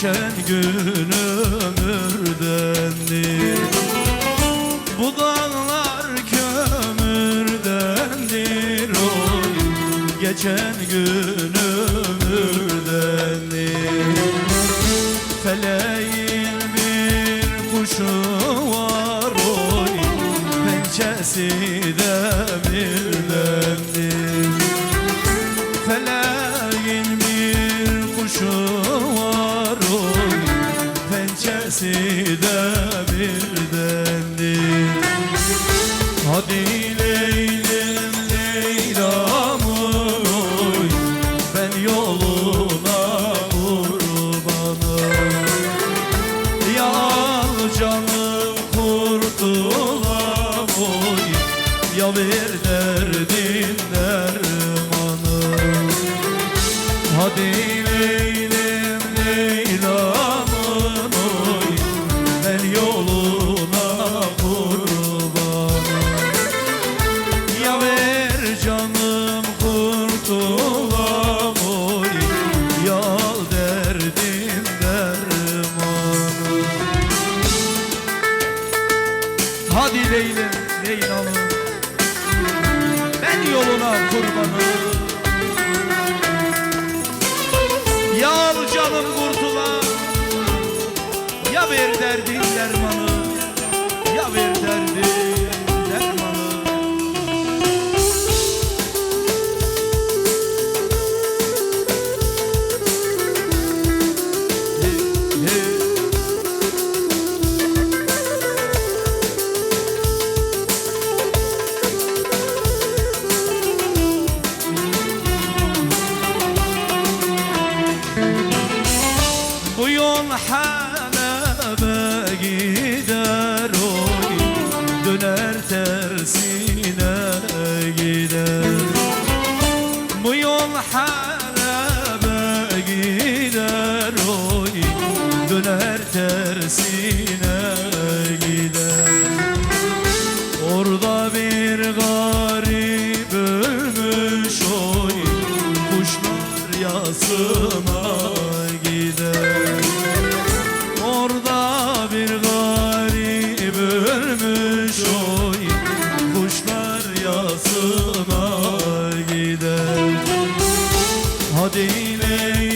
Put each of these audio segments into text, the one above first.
Geçen gün ömürdendir Bu dağlar kömürdendir oy Geçen gün ömürdendir Feleğin bir kuşu var oy Pençesi demirdendir Pençesi demirdendir Hadi Leylim Leyla'm oy. Ben yoluna kurbanım. Ya canım kurtulam oy. Ya ver derdin dermanı Hadi Halep'e gider oy Döner tersine gider. Orada bir garip ölmüş oy Kuşlar yasına gider. Orada bir garip ölmüş Hadi Leylim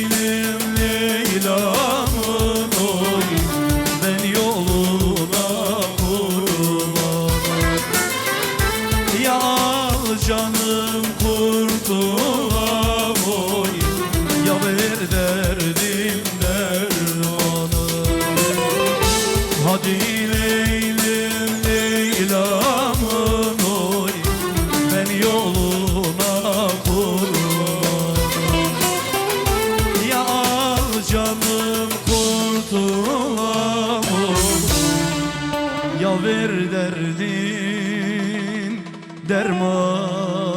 her derdin derman.